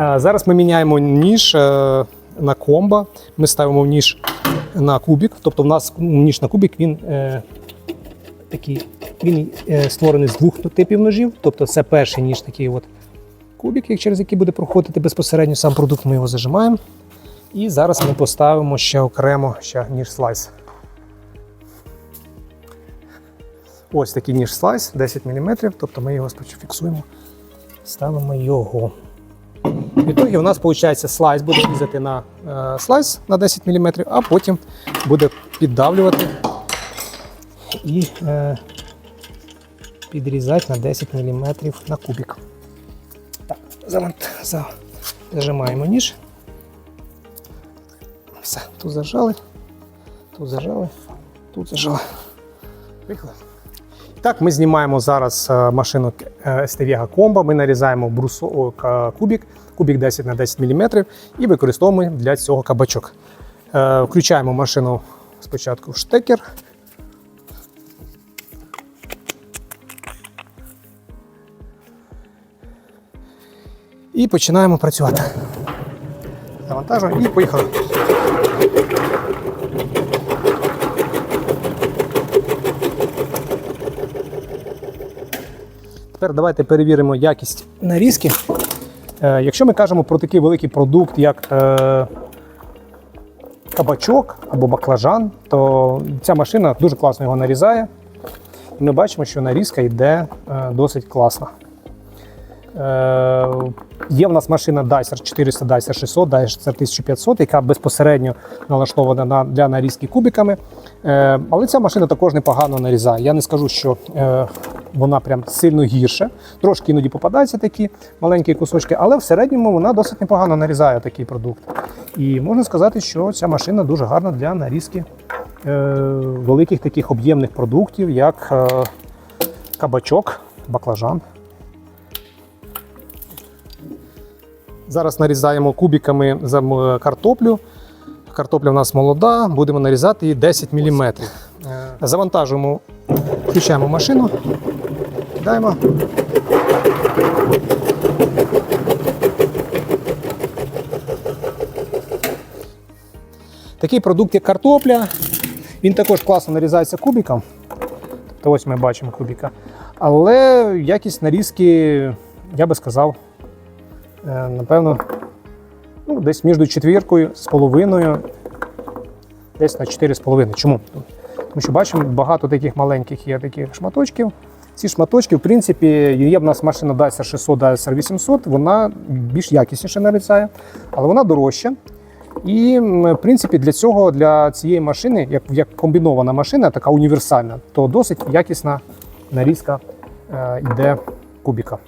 Е, Зараз ми міняємо ніж е, на комбо. Ми ставимо ніж на кубік. Тобто, в нас ніж на кубік він е, такий. Він створений з двох типів ножів. Тобто, це перший ніж такий от кубік, через який буде проходити безпосередньо сам продукт. Ми його зажимаємо. І зараз ми поставимо ще окремо ще ніж слайс. Ось такий ніж слайс 10 мм, тобто ми його спочатку фіксуємо, ставимо його. В ітогі у нас виходить слайс буде різати на е, слайс на 10 мм, а потім буде піддавлювати і е, підрізати на 10 мм на кубик. Так, зажимаємо ніж. Все, тут зажали, тут зажали, тут зажали. Поїхали. Так, ми знімаємо зараз е, машину STVega Combo, ми нарізаємо брусо, о, кубик, кубик 10 на 10 мм і використовуємо для цього кабачок. Е, Включаємо машину спочатку в штекер. І починаємо працювати. Завантажуємо і поїхали. Тепер давайте перевіримо якість нарізки. Е, якщо ми кажемо про такий великий продукт, як е, кабачок або баклажан, то ця машина дуже класно його нарізає. Ми бачимо, що нарізка йде е, досить класна. Е, є в нас машина Dicer 400, Dicer 600, Dicer 1500, яка безпосередньо налаштована на, для нарізки кубиками. Е, але ця машина також непогано нарізає. Я не скажу, що е, вона прям сильно гірше. Трошки іноді попадаються такі маленькі кусочки, але в середньому вона досить непогано нарізає такий продукт. І можна сказати, що ця машина дуже гарна для нарізки великих таких об'ємних продуктів, як кабачок, баклажан. Зараз нарізаємо кубиками за картоплю. Картопля у нас молода, будемо нарізати її 10 мм. Завантажуємо, включаємо машину, кидаємо. Такий продукт, як картопля, він також класно нарізається кубиком. Тобто ось ми бачимо кубика. Але якість нарізки, я би сказав, напевно, ну, десь між четвіркою з половиною, десь на 4,5. Чому? Тому що бачимо, багато таких маленьких є таких шматочків. Ці шматочки, в принципі, є в нас машина Dacia 600, Dacia 800, вона більш якісніше нарізає, але вона дорожча. І, в принципі, для цього, для цієї машини, як, як комбінована машина, така універсальна, то досить якісна нарізка е, йде кубіка.